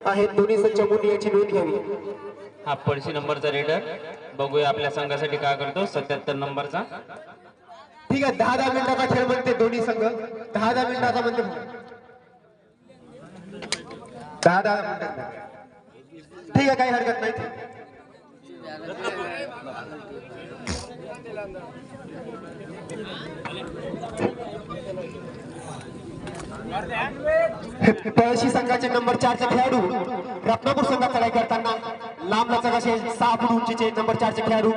आहेत दोन्ही संच मुंडी याची नोंद घ्यावी. हा पडशी नंबरचा रेडर बघूया आपल्या संघासाठी काय करतो. सत्याहत्तर नंबरचा. ठीक आहे दहा दहा मिनिटाचा खेळ म्हणते दोन्ही संघ. दहा दहा मिनिटाचा म्हणते दहा दहा मिनिटाचा. ठीक आहे काही हरकत नाही. पळशी संघाचे नंबर चारचे खेळाडू रत्नापूर संघात लढाई करताना लांब लचक असे सहा फूट उंचीचे नंबर चारचे खेळाडू.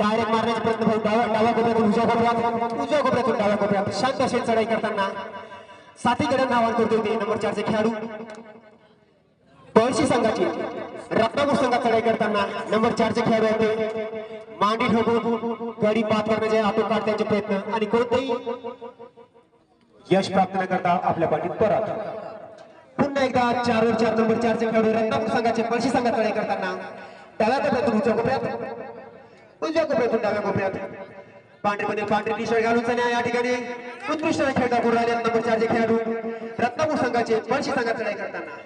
डायरेक्ट मारण्याचा प्रयत्न भाऊ डाव्या डाव्या कोपऱ्यातून उजव्या कोपऱ्यात उजव्या कोपऱ्यातून डाव्या कोपऱ्यात शांत असे चढाई करताना साथीकडे नावान करतो ते नंबर चारचे खेळाडू. पळशी संघाची रत्नापूर संघात चढाई करताना नंबर चारचे खेळाडू होते. मांडी ठोकून गाडी पात करण्याचे आटोकाट त्यांचे प्रयत्न आणि कोणतेही यश प्राप्त न करता आपल्या पाठीत परत पुन्हा एकदा चारवर चार नंबर चारचे खेळाडू रत्नापूर संघाचे पळशी संघात चढाई करताना डाव्या कोपऱ्यातून उजव्या कोपऱ्यात. उजव्या कोपऱ्यातून डाव्या कोपऱ्यात. पांढरीमध्ये पांढरी टी शर्ट घालून या ठिकाणी. उत्कृष्ट खेळ दाखवून राहिले नंबर चारचे खेळाडू रत्नापूर संघाचे पळशी संघात चढाई करताना.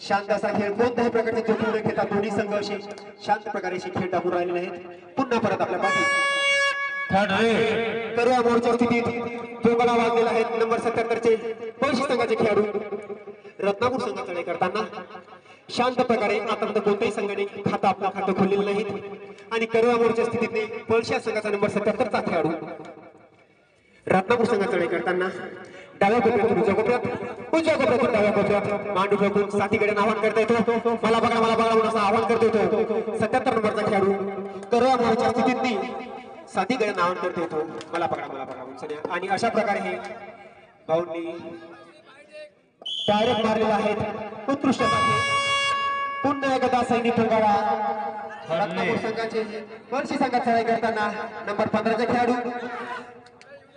शांत असा खेळ कोणत्याही प्रकारचे जोखीम न घेता दोन्ही संघ असे शांत प्रकारे खेळ टाकून राहिले आहेत. पुन्हा परत आपल्या पाठी. थर्ड रेड मोर्चा स्थितीत टोकाला वाजलेला आहे नंबर सत्याहत्तरचे पैसे संघाचे खेळाडू रत्नापूर संघात चढाई करताना शांत प्रकारे आतापर्यंत कोणत्याही संघाने खातं आपलं खातं खोललेलं नाहीत. आणि करूया मोर्चा स्थितीत पळशी संघाचा नंबर सत्याहत्तरचा खेळाडू रत्नापूर संघात चढाई करताना डाव्या कोपऱ्यातून उजव्या कोपऱ्यात उजव्या कोपऱ्यातून डाव्या कोपऱ्यात मांडू फेकून साथीकडे आवाहन करता येतो. मला बघा मला बघा म्हणून असं आवाहन करता येतो. सत्याहत्तर नंबरचा खेळाडू करूया मोर्चा स्थितीत साथीकडे नावान करता येतो मला पकडा मला पकडा म्हणून. आणि अशा प्रकारे हे भाऊंनी डायरेक्ट मारलेला आहेत. उत्कृष्ट. पुन्हा एकदा सैनिक ठोकावा रत्नापूर संघाचे वर्षी संघात चढाई करताना नंबर पंधराचे खेळाडू.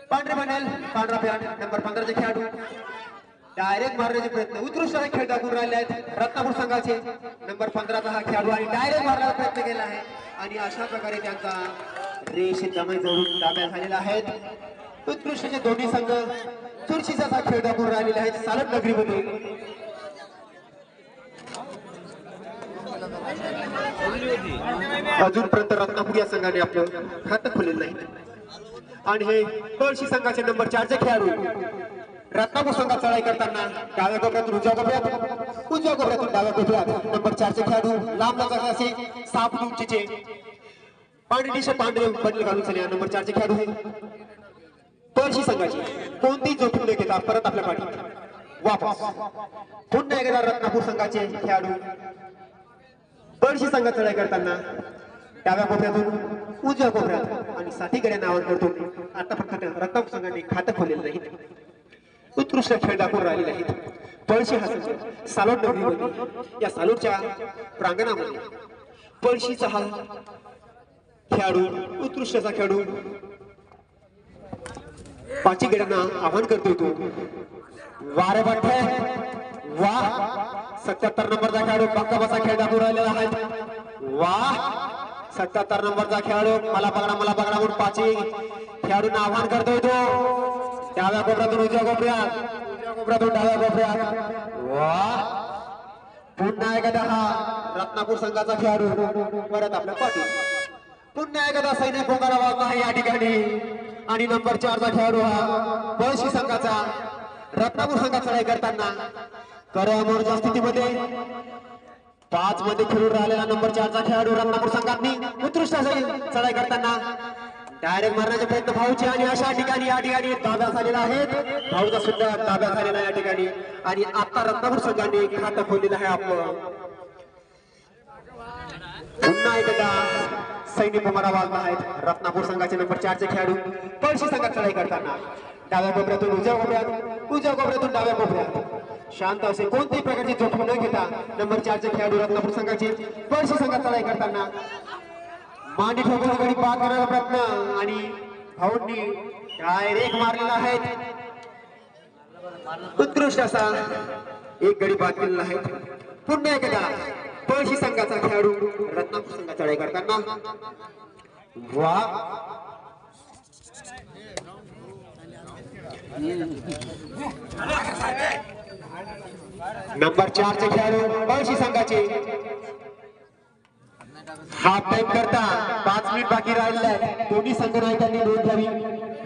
पांढरे बनेल पांढरा पॅन्ट नंबर पंधराचे खेळाडू. डायरेक्ट मारण्याचे प्रयत्न. उत्कृष्ट खेळ दाखवून राहिले आहेत. रत्नापूर संघाचे नंबर पंधराचा हा खेळाडू आणि डायरेक्ट मारण्याचा प्रयत्न केला आहे. आणि अशा प्रकारे त्यांचा रेषे जमे जवळून ताब्यात झालेला आहेत. उत्कृष्टचे दोन्ही संघ चुरशीचा असा खेळ दाखवून राहिलेले आहेत. सालट नगरीमध्ये. अजूनपर्यंत रत्नापूर या संघाने आपलं खातं खोललेलं नाही. आणि हे कळशी संघाचे नंबर चारचे खेळाडू. रत्नापूर संघात चढाई करताना डाव्या कोपऱ्यातून उजव्या कोपऱ्यात उजव्या कोपऱ्यातून डाव्या कोपऱ्यात नंबर चारचे खेळाडू. लांब लचक असे साप उंचीचे पांढरे टी पांढरे बदल घालून चले नंबर चारचे खेळाडू आहे परशी संघाची कोणती जोखीम न घेता परत आपल्या पाठी. वापस. पुन्हा एकदा रत्नापूर संघाचे खेळाडू. परशी संघात चढाई करताना डाव्या कोपऱ्यातून उजव्या कोपऱ्यात आणि साथीकडे नावान करतो. आता फक्त रत्नापूर संघाने खातं खोललेलं नाही उत्कृष्ट खेळ दाखवून राहिलेले आहेत. पळशी हा संघ सालोट नगरीमध्ये या सालोटच्या प्रांगणामध्ये पळशीचा हा खेळाडू उत्कृष्टाचा खेळाडू. पाची गड्यांना आव्हान करतो तो. वारे वाटतंय. वा. सत्याहत्तर नंबरचा खेळाडू पक्का बसा खेळ दाखवून राहिलेला आहे. वा. सत्याहत्तर नंबरचा खेळाडू मला पकडा मला पकडा म्हणून पाची खेळाडूंना आव्हान करतोय तो. डाव्या कोपऱ्यातून उजव्या कोपऱ्यात. उजव्या कोपऱ्यातून डाव्या कोपऱ्यात. वा. पुन्हा एकदा हा रत्नापूर संघाचा खेळाडू. परत आपल्या पाठी. पुन्हा एकदा सैनिक पोकारा वाजला आहे या ठिकाणी. आणि नंबर चारचा खेळाडू हा पळशी संघाचा रत्नापूर संघाचा चढाई करताना. करमोरच्या स्थितीमध्ये पाच मध्ये खेळून राहिलेला नंबर चारचा खेळाडू रत्नापूर संघांनी उत्कृष्ट चढाई करताना. डायरेक्ट मारण्याचे प्रयत्न भाऊचे आणि अशा ठिकाणी या ठिकाणी ताब्यात झालेला आहे. भाऊचा सुद्धा ताब्यात झालेला या ठिकाणी. आणि आता रत्नापूर संघाने खातं खोललेलं आहे आपलं. पुन्हा एकदा सैनिक उमारा आहेत. रत्नापूर संघाचे नंबर चारचे खेळाडू पळशी संघात चढाई करताना. डाव्या कोपऱ्यातून उजव्या कोपऱ्यात उजव्या कोपऱ्यातून डाव्या कोपऱ्यात. शांत असे कोणत्याही प्रकारची जोखीम न घेता नंबर चारचे खेळाडू रत्नापूर संघाचे पळशी संघात चढाई करताना. मांडी ठोकून गडी पार करायला प्रयत्न आणि भाऊंनी डायरेक्ट मारलेला आहेत उत्कृष्ट असा एक गडी बाद केलेला आहे. पुन्हा एकदा पळशी संघाचा खेळाडू रत्नापूर संघाचा चढाई करताना वा. नंबर चार चे खेळाडू पळशी संघाचे. हाफ टाइम करता पाच मिनिट बाकी राहिले दोन्ही संघ नायकांनी नोंद घ्यावी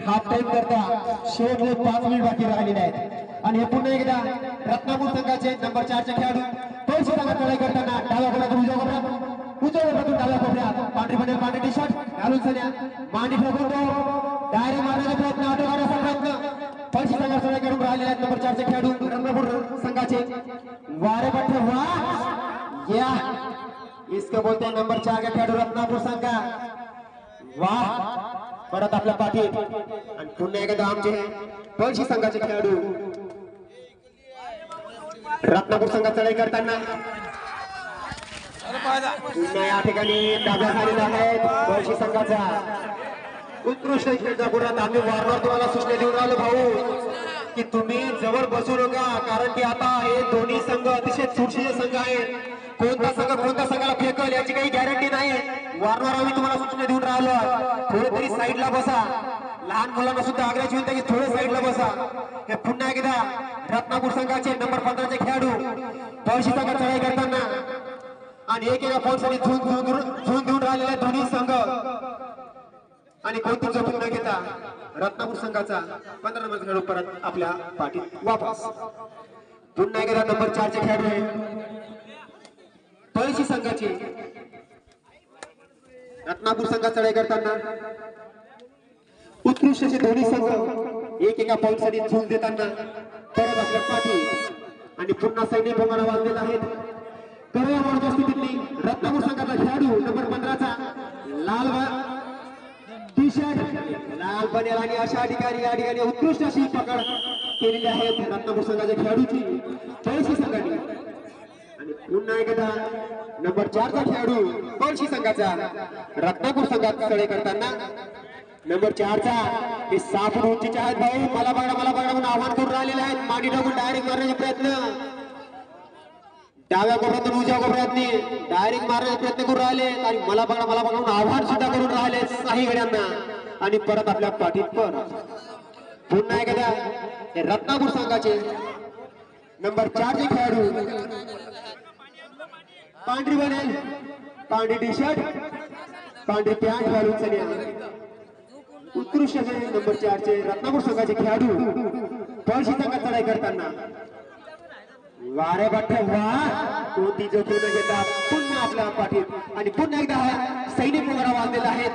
हाफ टाइम करता शेवटले पाच मिनिट बाकी राहिलेले आहेत. आणि हे पुन्हा एकदा रत्नापूर संघाचे नंबर चारचे खेळाडू दोनशे टाका लढाई करताना डाव्या कोपऱ्यातून उजव्या कोपऱ्यात उजव्या कोपऱ्यातून डाव्या कोपऱ्यात पांढरी पडेल पांढरी टी शर्ट घालून सध्या मांडी फेकून तो डायरेक्ट मारण्याचा प्रयत्न ऑटो काढण्याचा प्रयत्न पळशी संघात लढाई करून राहिलेले आहेत नंबर चारचे खेळाडू रंगपूर संघाचे वारे पट्टे वा या इसको बोलते हैं नंबर चार का खेळाडू रत्नापूर संघ। वाह परत आपल्या पाठी। आणि पुन्हा एकदा आमचे पळशी संघाचे खेळाडू रत्नापूर संघात चढाई करताना या ठिकाणी डाव्या झालेला आहे बळशी संघाचा उत्कृष्ट खेळचा गुणात आम्ही वारंवार तुम्हाला सूचना देऊन राहिलो भाऊ की तुम्ही जवळ बसू नका कारण की आता हे दोन्ही संघ अतिशय चुरशीचे संघ आहेत. कोणता संघ कोणत्या संघाला फेकल याची काही गॅरंटी नाही. वारंवार आम्ही तुम्हाला सूचना देऊन राहिलो. थोडे तरी साईडला बसा. लहान मुलांना सुद्धा आग्रहाची विनंती की थोडे साईडला बसा. हे पुन्हा एकदा रत्नापूर संघाचे नंबर पंधराचे खेळाडू पळशी संघात चढाई करताना आणि एक एका फोनसाठी झून झून झून देऊन राहिलेले दोन्ही संघ. आणि कोणती जोखीम न घेता रत्नापूर संघाचा पंधरा नंबर खेळाडू परत आपल्या पाठीत वापस. पुन्हा एकदा नंबर चारचे खेळाडू आहे पळशी संघाचे रत्नापूर संघात चढाई करताना उत्कृष्ट असे दोन्ही संघ एक एका पॉईंट झूल देताना परत आपल्या पाठी. आणि पुन्हा सैन्य प्रमाणे वाजलेला आहेत करोया मोडच्या स्थितीतली रत्नापूर संघाचा खेळाडू नंबर पंधराचा लाल टी शर्ट लाल बनेल आणि अशा ठिकाणी या ठिकाणी उत्कृष्ट अशी पकड केलेली आहे रत्नापूर संघाच्या खेळाडूची. पळशी संघाने. आणि पुन्हा एकदा नंबर चारचा खेळाडू पळशी संघाचा रत्नापूर संघात सळे करताना नंबर चारचा. हे साफ उंचीचे आहेत भाऊ मला बघा मला बघा म्हणून आव्हान करून राहिलेले आहेत. माडी टाकून डायरेक्ट मारण्याचे प्रयत्न. डाव्या कोपऱ्यातून उजव्या कोपऱ्यातनी डायरेक्ट मारण्याचा प्रयत्न करून राहिले. आणि मला बघा मला बघा म्हणून आव्हान सुद्धा करून राहिले साही गड्यांना. आणि परत आपल्या पाठीत पण. पुन्हा एकदा हे रत्नापूर संघाचे नंबर चारचे खेळाडू. पांढरी बनेल पांढरी टी शर्ट पांढरी पॅन्ट घालून सन्या उत्कृष्ट असे नंबर चारचे रत्नापूर संघाचे खेळाडू पळशी संघात चढाई करताना. वारे बट्टे वा कोणती जोखीम न घेता पुन्हा आपल्या पाठीत. आणि पुन्हा एकदा हा सैनिक वगैरे वाजलेला आहेत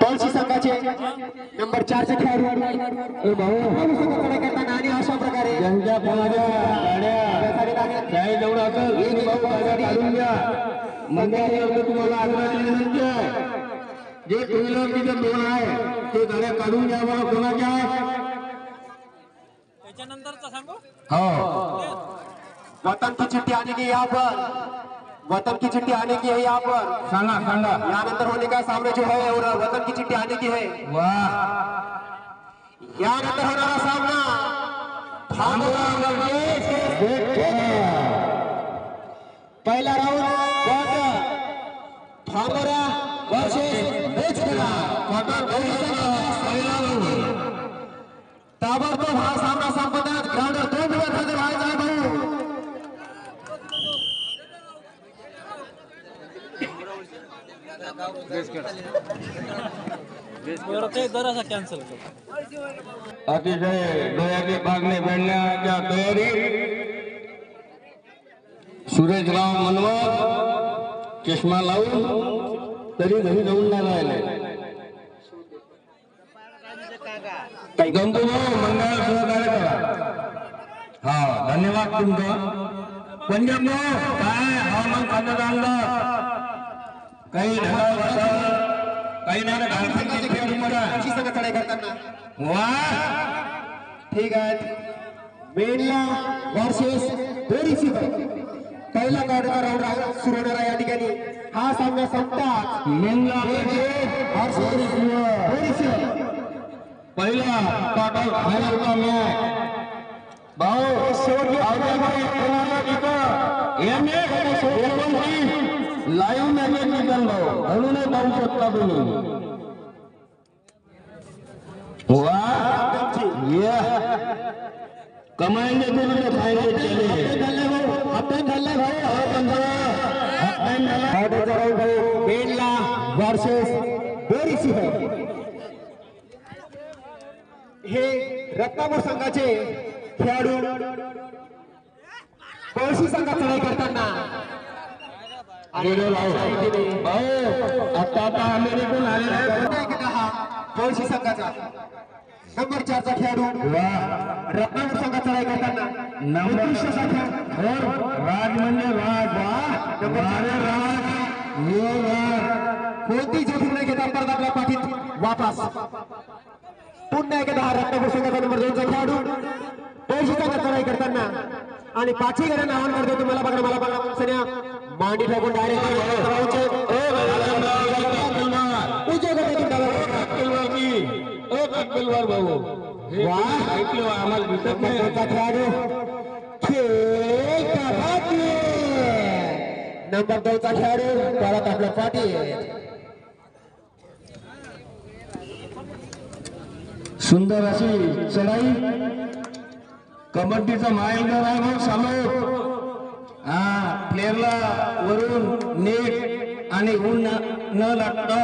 पळशी संघाचे नंबर चारचे खेळाडू. चढाई करताना आणि अशा प्रकारे तुम्हाला जे टू व्हीलर तिथे दोन आहे ते गाड्या काढून घ्या बरं कोणाच्या हो. वतन की चिट्ठी आने की यहाँ पर वतन की चिट्ठी आने की है यहाँ पर सांगा सांगा. यानंतर होने का सामने जो है और वतन की चिट्ठी आने की है. वा यानंतर होणारा सामना. पहिला राऊंड थांबोरा वर्सेस बेचखेडा ताबडतोब हा सामना संपतात ग्राउंड दोन दिवस हजर व्हायचा आहे भाऊ बरं ते जरासा कॅन्सल कर. अतिशय डोळ्याचे बागणे भेटण्याच्या तयारी. सुरेशराव मनवर चष्मा लावून तरी घरी जाऊन नाही राहिले. गंगू मंडळ सहकार्य करा. हा धन्यवाद तुमचं. पंजाब काय? हवामान खात्यात आणलं काही काही ठीक आहे. मेनला वर्सेस बेरीसी पहिला गाडीचा राऊंड सुरू होणार आहे या ठिकाणी. हा सामना संपतात मेनला पहिला क्वार्टर फायनलचा मॅच भाऊ शेवटी लाईव्ह मॅच निघालो भाऊ म्हणूनच पाहू शकता तुम्ही. वा. कमाएंगे तो नहीं खाएंगे चले आपण झालाय भाऊ. हो हे रत्नापूर संघाचे खेळाडू पळशी संघात चढाई करताना आता आता अमेरिकन आलेला हा पळशी संघाचा. नंबर चारचा खेळाडू. रत्नापूर संघात चढाई करताना. संख्या राज म्हणजे राज राज. कोणती जोखीम न घेता परत आपल्या पाठीत वापस? पुन्हा एकदा हा रत्नापूर संघाचा नंबर दोनचा खेळाडू. पळशी संघात चढाई करताना. आणि पाचही गड्यांना आव्हान करतो तुम्हाला बघा मला बघा सन्या. मांडी टाकून डायरेक्ट भाऊ. वाह. ऐकलं आम्हाला दिसत नाही. नंबर दोनचा खेळाडू परत आपल्या पाठी सुंदर अशी चढाई. कबड्डीचा मायलदार आहे भाऊ सालो हा प्लेअरला वरून नेट आणि ऊन न लागता.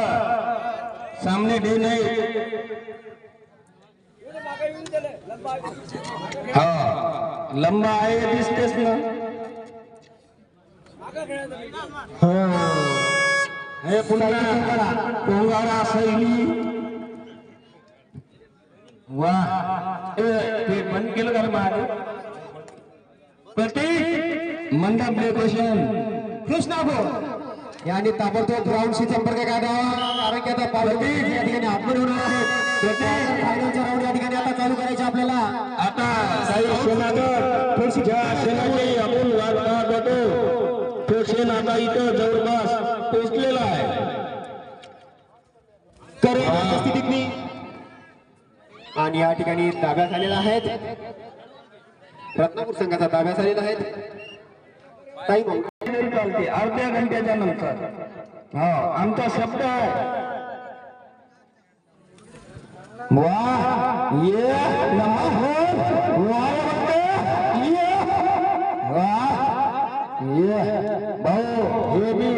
सामने डे नाही. हा लंबा आहे दिसतेस ना. हो. हे. पुन्हा पोंगाडा सैली. वा ते बंद केलं का माझ प्रतीक मंडप डेकोरेशन कृष्णा भाऊ यांनी ताबडतोब ग्राउंडशी संपर्क काढावा कारण की आता या ठिकाणी आपण होणार आहे. फायनलचा राऊंड या ठिकाणी आता चालू करायचे आपल्याला. आता ज्या आपण वाट पाहत होतो. तो सेन आता इथं जवळपास पोहोचलेला आहे. स्थितीत आणि या ठिकाणी ताब्यात आलेला आहेत. रत्नापूर संघाचा ताब्यात आलेला आहेत. ताई भाऊ चालते अर्ध्या घंट्याच्या नंतर. हा आमचा शब्द आहे. वा ये नमः वा ये. वा ये. भाऊ हे बी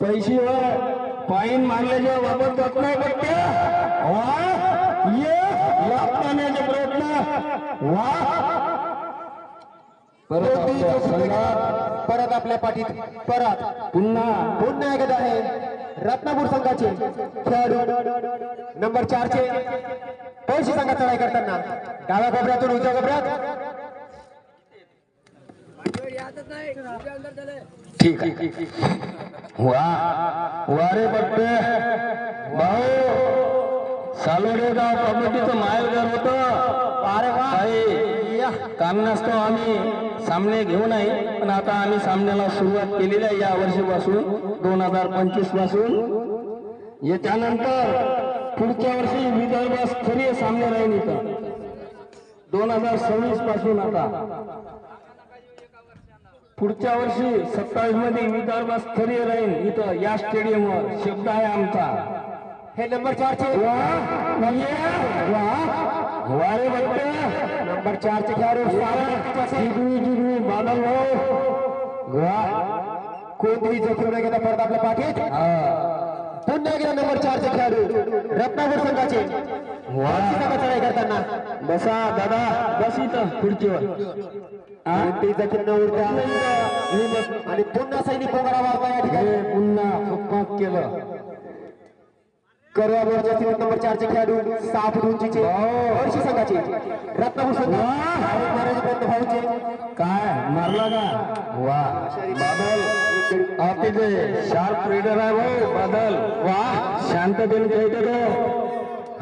पैशीवर पाईन मारल्याच्या वापर जात नाही बघते वा ये लाभ पाण्याचे प्रयत्न. वा परत आपल्या संघात परत आपल्या पाठीत परत. पुन्हा पुन्हा एकदा आहे. रत्नापूर संघाचे खेळाडू नंबर चारचे. पैसे संघात चढाई करताना. डाव्या कोपऱ्यातून उजव्या कोपऱ्यात. ठीक आहे. वा वारे बघते भाऊ सालोडे गाव कमिटीचं माहेरघर होत. अरे वा. कारणास्तव आम्ही. सामने घेऊ नाही पण आता आम्ही सामन्याला सुरुवात केलेली आहे या वर्षीपासून दोन हजार पंचवीसपासून याच्यानंतर पुढच्या वर्षी विदर्भ स्तरीय सामने राहील इथं. दोन हजार सव्वीसपासून आता. पुढच्या वर्षी सत्तावीसमध्ये विदर्भ स्तरीय राहील इथं या स्टेडियमवर शब्द आहे आमचा. हे नंबर चारचे. वा वा. वा रे बघते नंबर चारचे खेळाडू जिगवी जिगवी बादल भाऊ वा कोणतीही जोखीम न घेता परत आपल्या पाठीत. पुन्हा एकदा नंबर चारचे खेळाडू रत्नापूर संघाचे चढाई करताना। बसा दादा बस इथं खुर्चीवर? कोणतीही जोखीम न उरता आणि पुन्हा सैनिक पोगडा वाजता या ठिकाणी पुन्हा केलं। करवा बोर्डच्या सीमेत नंबर चारचे खेळाडू सहा फूट उंचीचे वर्षी संघाचे. भाऊचे. काय? मारला का? वा. बादल. अतिशय. शार्प रीडर आहे भाऊ बादल. वा. शांततेने खेळते तो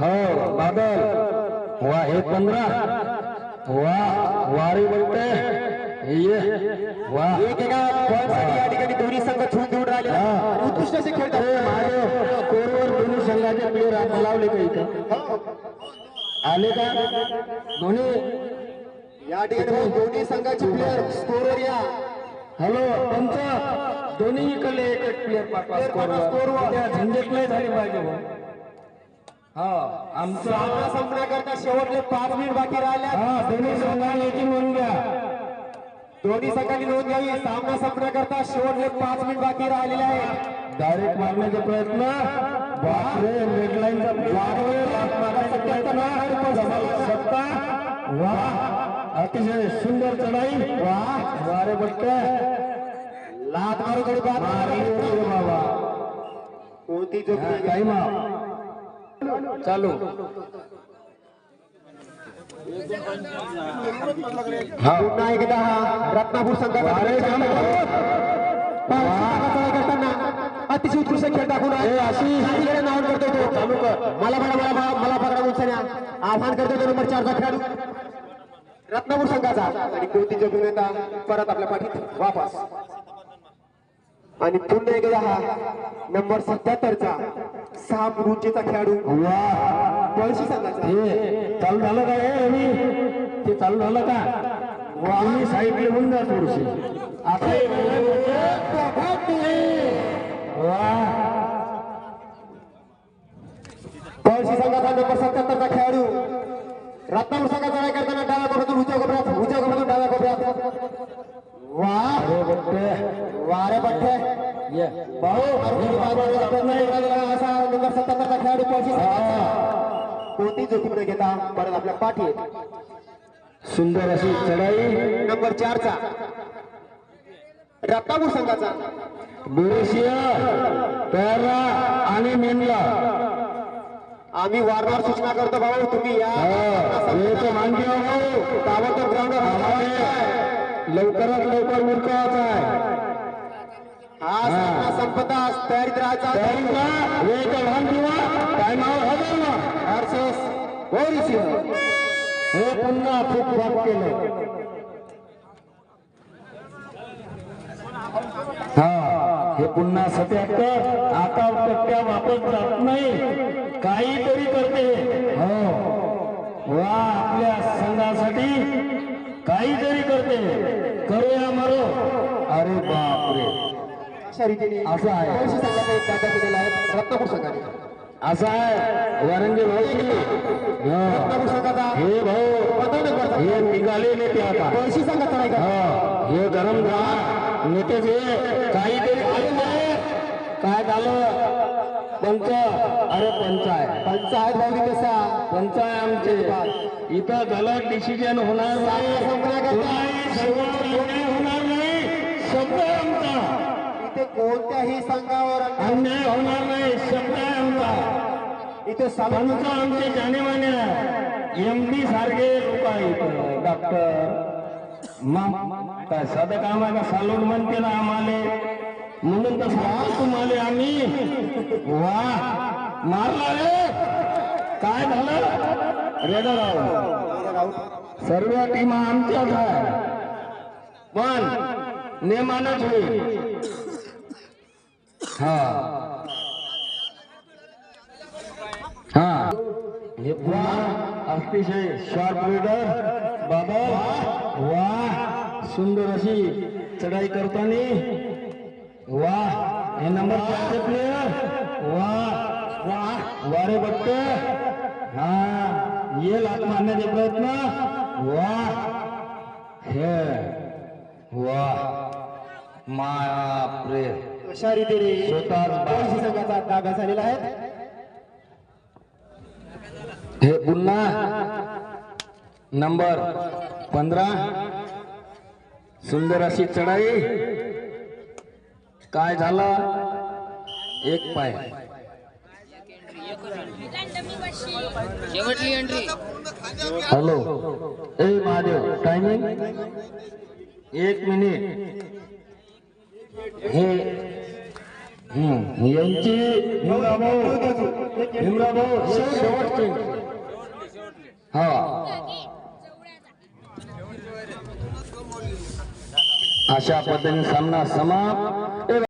हो बादल. वा हे पंधरा. वा वारी बोलते ये ठिकाणी दोन्ही संघ छून देऊन राहिले. उत्कृष्ट असे खेळतात माझे स्कोरवर दोन्ही संघाचे प्लेअर लावले का इथं आले का? दोन्ही या ठिकाणी दोन्ही संघाचे प्लेअर स्कोरवर या. हॅलो पंच दोन्ही इकडले एक एक प्लेअर स्कोरवर झंझट नाही झाली पाहिजे हा आमचं सामना संपण्याकरता शेवटले पाच मिनिट बाकी राहिल्या हा दोन्ही संघाने नोंद घ्या. दोन्ही संघांनी नोंद घ्यावी. सामना संपण्याकरता शेवटले पाच मिनिट बाकी राहिलेले आहे डायरेक्ट मारण्याचे प्रयत्न. बापरे रेडलाईनचा सत्ता वा अतिशय सुंदर चढाई. वा वारे बट्टे. लात मारू थोडी रे बाबा. कोणती जोखमी काही मा चालू. पुन्हा एकदा हा रत्नापूर संघाचा अतिशय उत्कृष्ट खेळ दाखवून अशी शाहीकडे नाव करतो तो चालू कर मला बडा मला बडा, मला पकडा उंचण्या आव्हान करतो तो नंबर चारचा खेळाडू रत्नापूर संघाचा आणि कोणती जगून येता परत आपल्या पाठीत वापस आणि पुन्हा एकदा हा नंबर सत्याहत्तरचा सहा उंचीचा खेळाडू वा पळशी संघाचा हे चालू झालं का हे रवी ते चालू झालं का वाणी साईडले होऊन जा थोडीशी आता वा पळशी संघाचा नंबर सत्याहत्तरचा खेळाडू रत्नापूर संघाचा काय करताना डाव्या कोपऱ्यातून उजव्या कोपऱ्यात उजव्या कोपऱ्यातून डाव्या कोपऱ्यात वा अरे बट्टे वारे पठ्ठे ये भाऊ असा नंबर सत्याहत्तरचा खेळाडू पळशी संघाचा कोणती जोखीम न घेता? परत आपल्या पाठी. सुंदर अशी चढाई. नंबर चारचा. रत्नापूर संघाचा. बोरेशिया पॅरा आणि मेनला. आम्ही वारंवार सूचना करतो भाऊ तुम्ही या. मानवी भाऊ. ताबडतोब ग्राउंडवर लवकरात लवकर उरकावाचा आहे. हा संपता तयारीत राहायचा वेळ लहान किंवा टाइमावर हजर ना हर्षेस बोरीसिंह हे पुन्हा खूप बाप केलं. हा हे पुन्हा सत्याहत्तर आता टक्क्या वापस जात नाही. काहीतरी करते हो. वा आपल्या संघासाठी काहीतरी करते करूया मारो. अरे बापरे. अशा रीतीने असं आहे. रत्नापूर संघाने असं आहे. वरंगे भाऊजी हा. भाऊ हे निघाले नेते आता. पळशी संघाचा नाही का हा, हे गरम झाला नेतेचे काहीतरी झालेलं काय झालं? पंच. अरे पंच आहे. पंचायत भाऊ तसा पंच आहे आमचे. इथं गलत डिसिजन होणार ते इथे आमचे जाणेमाने एम डी सारखे लोक आहेत. डॉक्टर मग काय साधं काम आहे का? सालोड म्हणते ना आम्हाले. म्हणून तर सांगतो तुम्हाला आम्ही. वा मारला रे. काय झालं? रेडर आहोत सर्व टीमा आमच्याच आहे. पण नेमानच होईल. हा. पुन्हा अतिशय शार्प रीडर बाबा वा सुंदर अशी चढाई करताना वा हे नंबर चारचे प्लेयर वा वा वारे बघते. हा येईल आत मारण्याचे प्रयत्न वा हे वा माप्रे अशा रीतीने संघाचा ताब्यात झालेला आहे? हे पुन्हा. नंबर पंधरा. सुंदर अशी चढाई. काय झालं? एक पाय. शेवटली एंट्री हॅलो. ए महादेव टायमिंग एक मिनिट. हे यांची हे शेवटचे हा. अशा पद्धतीने सामना समाप्त.